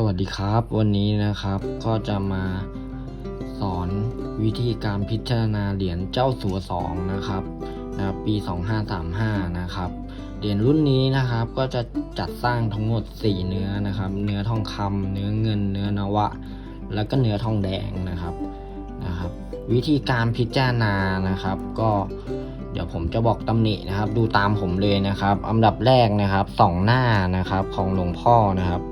สวัสดีครับวันนี้นะครับก็จะมาสอนวิธีการพิจารณาเหรียญเจ้าสัวสองนะครับนะครับปี 2535 นะครับเหรียญรุ่นนี้นะครับก็จะจัดสร้างทั้งหมด 4 เนื้อนะครับ เนื้อทองคำเนื้อเงิน เนื้อนวะ แล้วก็เนื้อทองแดงนะครับนะครับ วิธีการพิจารณานะครับ ก็เดี๋ยวผมจะบอกตำหนินะครับ ดูตามผมเลยนะครับ อันดับแรกนะครับสองหน้านะครับของหลวงพ่อนะครับ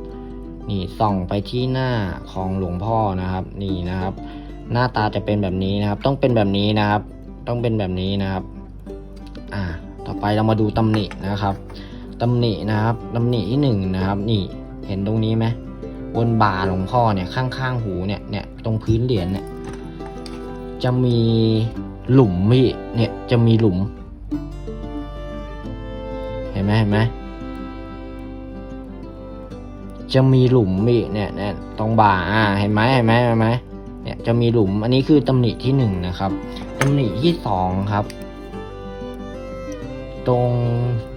นี่ส่องไปที่หน้าของหลวงพ่อนะครับ นี่นะครับ หน้าตาจะเป็นแบบนี้นะครับ ต้องเป็นแบบนี้นะครับ ต้องเป็นแบบนี้นะครับ อ่า ต่อไปเรามาดูตำหนินะครับตำหนินะครับตำหนิที่หนึ่งนะครับ นี่เห็นตรงนี้ไหมบนบ่าหลวงพ่อเนี่ยข้างๆหูเนี่ยเนี่ยตรงพื้นเหรียญเนี่ยจะมีหลุมพี่เนี่ยจะมีหลุม เห็นไหมเห็นไหม จะมีหลุมอีกเนี่ยเนี่ยตรงบ่าอ่าเห็นไหมเห็นไหมเห็นไหมเนี่ยจะมีหลุมอันนี้คือตำหนิที่หนึ่งนะครับตำหนิที่สองครับ ตรง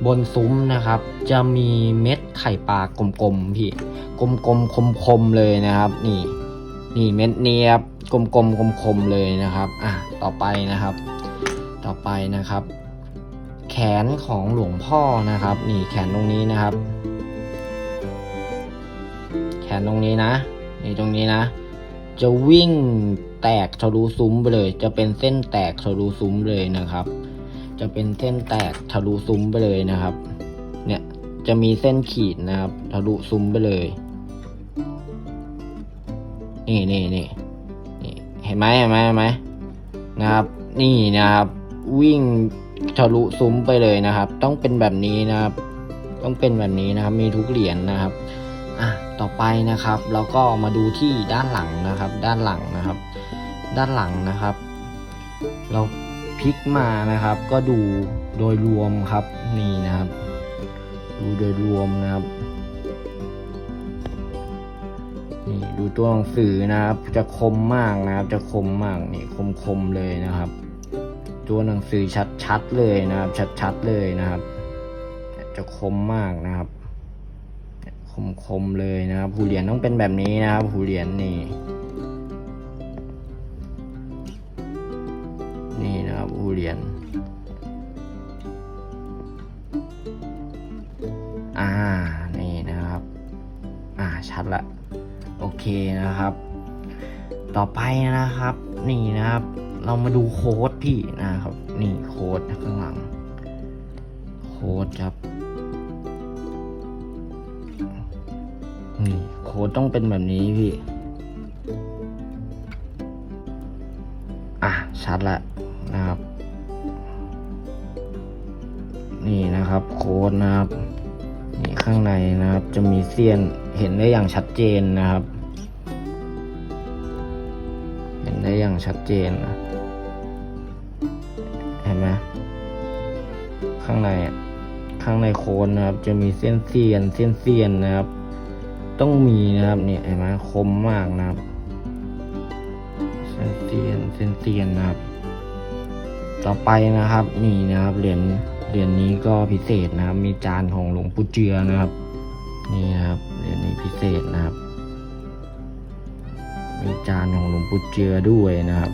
บนซุ้มนะครับ จะมีเม็ดไข่ปลากลมๆพี่กลมๆคมๆเลยนะครับ นี่ นี่เม็ดเนี้ครับกลมๆคมๆเลยนะครับ อะต่อไปนะครับ ต่อไปนะครับ แขนของหลวงพ่อนะครับ นี่แขนตรงนี้นะครับ ขนตรงนี้นะนี่ตรงนี้นะ จะวิ่งแตกทะลุซุ้มไปเลย จะเป็นเส้นแตกทะลุซุ้มเลยนะครับ จะเป็นเส้นแตกทะลุซุ้มไปเลยนะครับ เนี่ยจะมีเส้นขีดนะครับ ทะลุซุ้มไปเลย นี่นี่นี่นี่เห็นไหมเห็นไหมเห็นไหมนะครับ นี่นะครับ วิ่งทะลุซุ้มไปเลยนะครับ ต้องเป็นแบบนี้นะครับ ต้องเป็นแบบนี้นะครับ มีทุกเหรียญนะครับ อะต่อไปนะครับเราก็มาดูที่ด้านหลังนะครับ ด้านหลังนะครับ ด้านหลังนะครับ เราพลิกมานะครับ ก็ดูโดยรวมครับนี่นะครับ ดูโดยรวมนะครับนี่ดูตัวหนังสือนะครับ จะคมมากนะครับ จะคมมากนี่คมคมๆเลยนะครับ ตัวหนังสือชัดๆเลยนะครับ ชัดๆเลยนะครับ จะคมมากนะครับ คมๆเลยนะครับหูเหรียญต้องเป็นแบบนี้นะครับหูเหรียญนี่ นี่นะครับหูเหรียญอ่านี่นะครับ อ่าชัดละโอเคนะครับ ต่อไปนะครับ นี่นะครับ เรามาดูโค้ดพี่นะครับ นี่โค้ดข้างหลัง โค้ดครับ นี่โค้ดต้องเป็นแบบนี้พี่ อะ ชัดละนะครับ นี่นะครับ โค้ดนะครับ นี่ข้างในนะครับ จะมีเสี้ยนเห็นได้อย่างชัดเจนนะครับ เห็นได้อย่างชัดเจนนะเห็นไหมข้างในข้างในโคนนะครับ จะมีเส้นเสียนเส้นเสียนนะครับ ต้องมีนะครับเนี่ยเห็นไหมคมมากนะครับเส้นเสียนเส้นเสียนนะครับ ต่อไปนะครับนี่นะครับเหรียญเหรียญนี้ก็พิเศษนะครับ มีจานของหลวงปู่เจือนะครับ นี่นะครับเหรียญนี้พิเศษนะครับ มีจานของหลวงปู่เจือด้วยนะครับ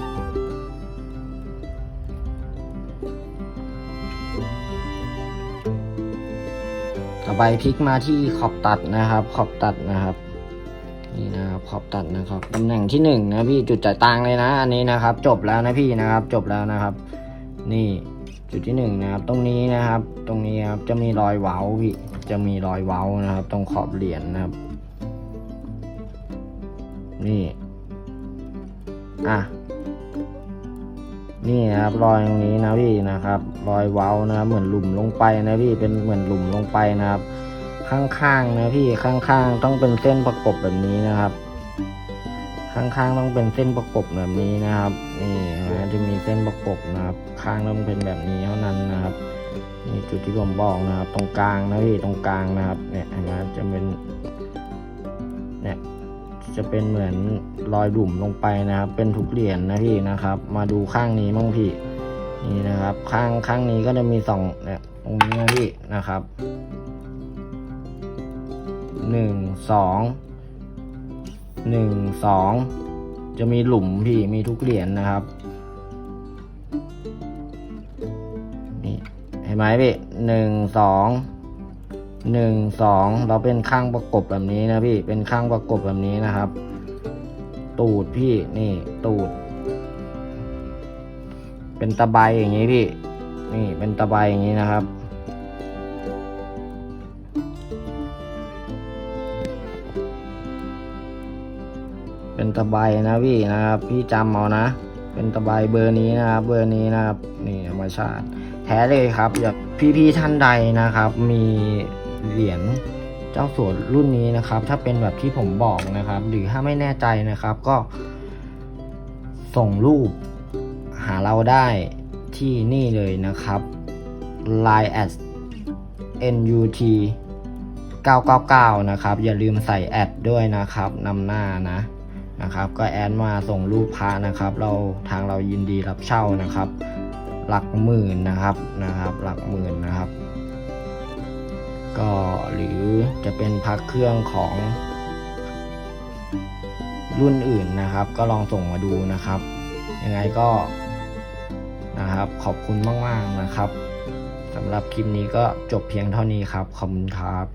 ต่อไปพลิกมาที่ขอบตัดนะครับ ขอบตัดนะครับนี่นะครับขอบตัดนะครับตำแหน่งที่หนึ่งนะพี่จุดจ่ายตังเลยนะ อันนี้นะครับ จบแล้วนะพี่นะครับ จบแล้วนะครับ นี่จุดที่หนึ่งนะครับ ตรงนี้นะครับ ตรงนี้ครับจะมีรอยเว้าพี่จะมีรอยเว้านะครับ ตรงขอบเหรียญนะครับ นี่ อะ นี่นะครับรอยตรงนี้นะพี่นะครับ รอยเว้านะเหมือนหลุมลงไปนะพี่เป็นเหมือนหลุมลงไปนะครับ ข้างๆนะพี่ข้างๆต้องเป็นเส้นประกบแบบนี้นะครับ ข้างๆต้องเป็นเส้นประกบแบบนี้นะครับ นี่นะจะมีเส้นประกบนะครับ ข้างต้องเป็นแบบนี้เท่านั้นนะครับนี่จุดที่ผมบอกนะครับ ตรงกลางนะพี่ตรงกลางนะครับ เนี่ยเห็นไหมจะเป็นเนี่ยจะเป็นเหมือน รอยหลุมลงไปนะครับ เป็นทุกเหรียญนะพี่นะครับ มาดูข้างนี้มั่งพี่ นี่นะครับ ข้างข้างนี้ก็จะมีสองเนี่ยตรงนี้นะพี่นะครับหนึ่งสองหนึ่งสองจะมีหลุมพี่มีทุกเหรียญนะครับนี่เห็นไหมพี่หนึ่งสองหนึ่งสองเราเป็นข้างประกบแบบนี้นะพี่เป็นข้างประกบแบบนี้นะครับ ตูดพี่นี่ตูด เป็นตะไบอย่างนี้พี่ นี่เป็นตะไบอย่างนี้นะครับ เป็นตะไบนะพี่นะครับ พี่จำเอานะ เป็นตะไบเบอร์นี้นะครับ เบอร์นี้นะครับ นี่ธรรมชาติ แท้เลยครับอย่าพี่ๆท่านใดนะครับ มีเหรียญ เจ้าสัวรุ่นนี้นะครับ ถ้าเป็นแบบที่ผมบอกนะครับ หรือถ้าไม่แน่ใจนะครับก็ ส่งรูปหาเราได้ที่นี่เลยนะครับ line at nut 999 นะครับ อย่าลืมใส่แอดด้วยนะครับนำหน้านะนะครับ ก็แอดมาส่งรูปพระนะครับ เราทางเรายินดีรับเช่านะครับ หลักหมื่นนะครับนะครับ หลักหมื่นนะครับ ก็หรือจะเป็นพักเครื่องของ รุ่นอื่นนะครับ ก็ลองส่งมาดูนะครับ ยังไงก็นะครับขอบคุณมาก ๆ นะครับสำหรับคลิปนี้ก็จบเพียงเท่านี้ครับ ขอบคุณครับ